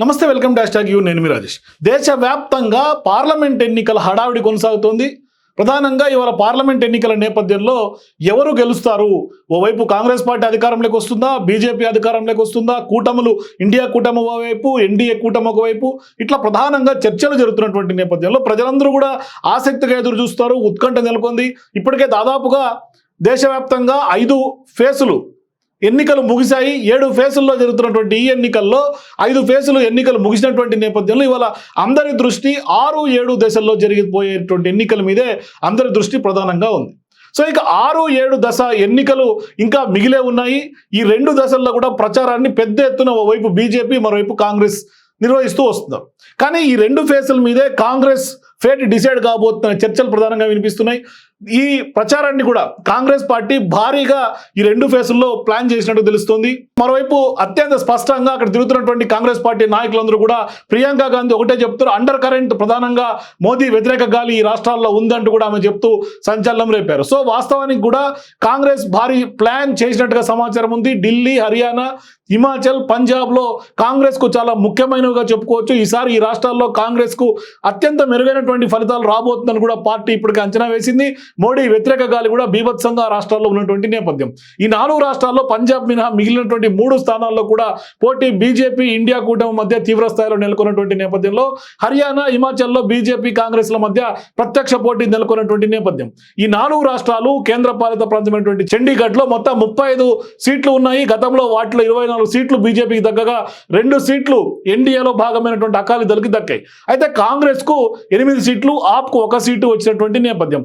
నమస్తే welcome dash tag you. నేను మీ రాజేష్. దేశవ్యాప్తంగా పార్లమెంట్ ఎన్నికల హడావిడి కొనసాగుతోంది. ప్రధానంగా ఇవాళ పార్లమెంట్ ఎన్నికల నేపథ్యంలో ఎవరు గెలుస్తారు? ఓవైపు కాంగ్రెస్ పార్టీ అధికారంలోకి వస్తుందా? బీజేపీ అధికారంలోకి వస్తుందా? కూటములు ఇండియా కూటమి ఒకవైపు ఎన్డీఏ కూటమి ఒకవైపు ఇట్లా ప్రధానంగా చర్చలు జరుగుతున్నటువంటి నేపథ్యంలో ప్రజలందరూ కూడా ఆసక్తిగా ఎదురు చూస్తారు. ఉత్కంఠ నెలకొంది. ఇప్పటికే దాదాపుగా దేశవ్యాప్తంగా ఐదు ఫేసులు ఎన్నికలు ముగిశాయి. ఏడు ఫేసుల్లో జరుగుతున్నటువంటి ఈ ఎన్నికల్లో ఐదు ఫేసులు ఎన్నికలు ముగిసినటువంటి నేపథ్యంలో ఇవాళ అందరి దృష్టి ఆరు ఏడు దశల్లో జరిగిపోయేటువంటి ఎన్నికల మీదే అందరి దృష్టి ప్రధానంగా ఉంది. సో ఇక ఆరు ఏడు దశ ఎన్నికలు ఇంకా మిగిలే ఉన్నాయి. ఈ రెండు దశల్లో కూడా ప్రచారాన్ని పెద్ద ఎత్తున ఓవైపు బీజేపీ మరోవైపు కాంగ్రెస్ నిర్వహిస్తూ వస్తున్నారు. కానీ ఈ రెండు ఫేసుల మీదే కాంగ్రెస్ ఫేట్ డిసైడ్ కాబోతున్న చర్చలు ప్రధానంగా వినిపిస్తున్నాయి. ఈ ప్రచారాన్ని కూడా కాంగ్రెస్ పార్టీ భారీగా ఈ రెండు ఫేసుల్లో ప్లాన్ చేసినట్టు తెలుస్తుంది. మరోవైపు అత్యంత స్పష్టంగా అక్కడ తిరుగుతున్నటువంటి కాంగ్రెస్ పార్టీ నాయకులందరూ కూడా ప్రియాంక గాంధీ ఒకటే చెప్తారు అండర్ కరెంట్ ప్రధానంగా మోదీ వ్యతిరేక గాలి ఈ రాష్ట్రాల్లో ఉందంటూ కూడా ఆమె చెప్తూ సంచలనం రేపారు. సో వాస్తవానికి కూడా కాంగ్రెస్ భారీ ప్లాన్ చేసినట్టుగా సమాచారం ఉంది. ఢిల్లీ హర్యానా హిమాచల్ పంజాబ్లో కాంగ్రెస్కు చాలా ముఖ్యమైనవిగా చెప్పుకోవచ్చు. ఈసారి ఈ రాష్ట్రాల్లో కాంగ్రెస్కు అత్యంత మెరుగైనటువంటి ఫలితాలు రాబోతుందని కూడా పార్టీ ఇప్పటికే అంచనా వేసింది. మోడీ వ్యతిరేక గాలి కూడా బీభత్సంగా రాష్ట్రాల్లో ఉన్నటువంటి నేపథ్యం. ఈ నాలుగు రాష్ట్రాల్లో పంజాబ్ మినహా మిగిలినటువంటి మూడు స్థానాల్లో కూడా పోటీ బీజేపీ ఇండియా కూటమి మధ్య తీవ్ర స్థాయిలో నెలకొన్నటువంటి నేపథ్యంలో హర్యానా హిమాచల్లో బీజేపీ కాంగ్రెస్ల మధ్య ప్రత్యక్ష పోటీ నెలకొన్నటువంటి నేపథ్యం. ఈ నాలుగు రాష్ట్రాలు కేంద్ర పాలిత ప్రాంతమైనటువంటి చండీగఢ్లో మొత్తం ముప్పై ఐదు సీట్లు ఉన్నాయి. గతంలో వాటిలో ఇరవై నాలుగు సీట్లు బీజేపీకి దగ్గగా రెండు సీట్లు ఎన్డీఏలో భాగమైనటువంటి అకాలి దళకి దక్కాయి. అయితే కాంగ్రెస్కు ఎనిమిది సీట్లు ఆప్కు ఒక సీటు వచ్చినటువంటి నేపథ్యం.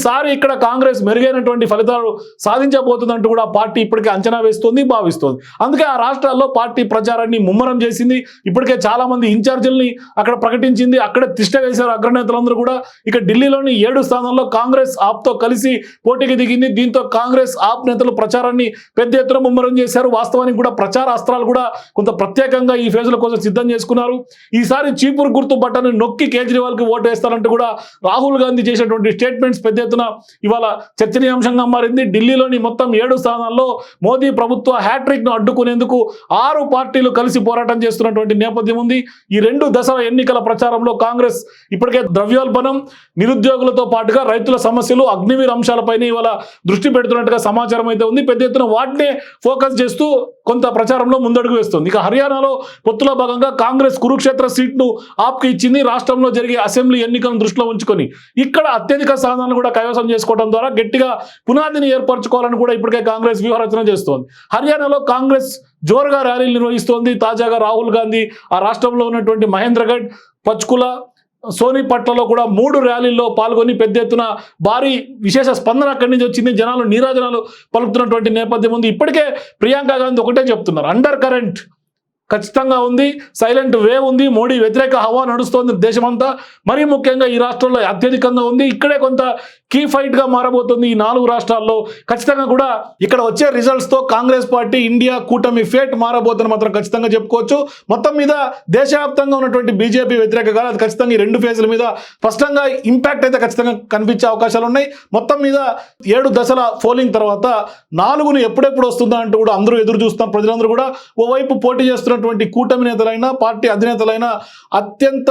ఈసారి ఇక్కడ కాంగ్రెస్ మెరుగైనటువంటి ఫలితాలు సాధించబోతుందంటూ కూడా పార్టీ ఇప్పటికే అంచనా వేస్తోంది భావిస్తోంది. అందుకే ఆ రాష్ట్రాల్లో పార్టీ ప్రచారాన్ని ముమ్మరం చేసింది. ఇప్పటికే చాలా మంది ఇన్ఛార్జీలని అక్కడ ప్రకటించింది. అక్కడ తిష్ట వేశారు అగ్రనేతలందరూ కూడా. ఇక ఢిల్లీలోని ఏడు స్థానాల్లో కాంగ్రెస్ ఆప్తో కలిసి పోటీకి దిగింది. దీంతో కాంగ్రెస్ ఆప్ నేతలు ప్రచారాన్ని పెద్ద ఎత్తున ముమ్మరం చేశారు. వాస్తవానికి కూడా ప్రచార అస్త్రాలు కూడా కొంత ప్రత్యేకంగా ఈ ఫేజుల కోసం సిద్ధం చేసుకున్నారు. ఈసారి చీపురు గుర్తు బట్టను నొక్కి కేజ్రీవాల్కి ఓటు వేస్తారంటూ కూడా రాహుల్ గాంధీ చేసినటువంటి స్టేట్మెంట్స్ పెద్ద ఎత్తున ఇవాళ చర్చనీయాంశంగా మారింది. ఢిల్లీలోని మొత్తం ఏడు స్థానాల్లో మోదీ ప్రభుత్వ హ్యాట్రిక్ను అడ్డుకునేందుకు ఆరు పార్టీలు కలిసి పోరాటం చేస్తున్నటువంటి నేపథ్యం ఉంది. ఈ రెండు దశల ఎన్నికల ప్రచారంలో కాంగ్రెస్ ఇప్పటికే ద్రవ్యోల్బణం నిరుద్యోగులతో పాటుగా రైతుల సమస్యలు అగ్నివీర్ అంశాలపైన ఇవాళ దృష్టి పెడుతున్నట్టుగా సమాచారం అయితే ఉంది. పెద్ద ఎత్తున వాటినే ఫోకస్ చేస్తూ కొంత ప్రచారంలో ముందడుగు వేస్తుంది. ఇక హర్యానాలో పొత్తులో భాగంగా కాంగ్రెస్ కురుక్షేత్ర సీట్ను ఆప్కి ఇచ్చింది. రాష్ట్రంలో జరిగే అసెంబ్లీ ఎన్నికలను దృష్టిలో ఉంచుకొని ఇక్కడ అత్యధిక స్థానాలను కూడా కైవసం చేసుకోవడం ద్వారా గట్టిగా పునాదిని ఏర్పరచుకోవాలని కూడా ఇప్పటికే కాంగ్రెస్ వ్యూహరచన చేస్తోంది. హర్యానాలో కాంగ్రెస్ జోరుగా ర్యాలీలు నిర్వహిస్తోంది. తాజాగా రాహుల్ గాంధీ ఆ రాష్ట్రంలో ఉన్నటువంటి మహేంద్రగఢ్ పచ్కుల సోనిపట్లలో కూడా మూడు ర్యాలీల్లో పాల్గొని పెద్ద ఎత్తున భారీ విశేష స్పందన అక్కడి నుంచి వచ్చింది. జనాలు నీరాజనాలు పలుకుతున్నటువంటి నేపథ్యం ఉంది. ఇప్పటికే ప్రియాంక గాంధీ ఒకటే చెప్తున్నారు. అండర్ కరెంట్ ఖచ్చితంగా ఉంది. సైలెంట్ వేవ్ ఉంది. మోడీ వ్యతిరేక హవా నడుస్తోంది దేశమంతా. మరీ ముఖ్యంగా ఈ రాష్ట్రంలో అత్యధికంగా ఉంది. ఇక్కడే కొంత కీ ఫైట్గా మారబోతుంది ఈ నాలుగు రాష్ట్రాల్లో. ఖచ్చితంగా కూడా ఇక్కడ వచ్చే రిజల్ట్స్తో కాంగ్రెస్ పార్టీ ఇండియా కూటమి ఫేట్ మారబోతుందని మాత్రం ఖచ్చితంగా చెప్పుకోవచ్చు. మొత్తం మీద దేశవ్యాప్తంగా ఉన్నటువంటి బీజేపీ వ్యతిరేక గాలి అది ఖచ్చితంగా ఈ రెండు ఫేజ్ల మీద స్పష్టంగా ఇంపాక్ట్ అయితే ఖచ్చితంగా కనిపించే అవకాశాలు ఉన్నాయి. మొత్తం మీద ఏడు దశల పోలింగ్ తర్వాత నాలుగును ఎప్పుడెప్పుడు వస్తుందా అంటూ కూడా అందరూ ఎదురు చూస్తున్నారు ప్రజలందరూ కూడా ఓవైపు పోటీ చేస్తున్నటువంటి కూటమి నేతలైనా పార్టీ అధినేతలైనా అత్యంత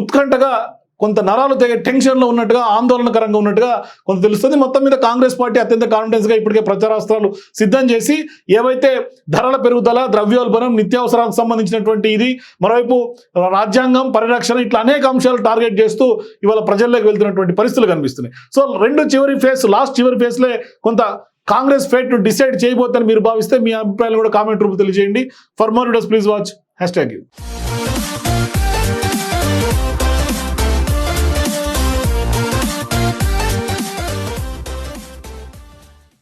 ఉత్కంఠగా కొంత నరాలు తెగ టెన్షన్లో ఉన్నట్టుగా ఆందోళనకరంగా ఉన్నట్టుగా కొంత తెలుస్తుంది. మొత్తం మీద కాంగ్రెస్ పార్టీ అత్యంత కాన్ఫిడెన్స్గా ఇప్పటికే ప్రచారాస్త్రాలు సిద్ధం చేసి ఏవైతే ధరల పెరుగుదల ద్రవ్యోల్బణం నిత్యావసరాలకు సంబంధించినటువంటి ఇది మరోవైపు రాజ్యాంగం పరిరక్షణ ఇట్లా అనేక అంశాలు టార్గెట్ చేస్తూ ఇవాళ ప్రజల్లోకి వెళ్తున్నటువంటి పరిస్థితులు కనిపిస్తున్నాయి. సో రెండు చివరి ఫేస్ లాస్ట్ చివరి ఫేస్లే కొంత కాంగ్రెస్ ఫేట్ డిసైడ్ చేయబోతుందని మీరు భావిస్తే మీ అభిప్రాయాలు కూడా కామెంట్ రూపంలో తెలియజేయండి. ఫర్ మోర్ డస్ please watch hashtag you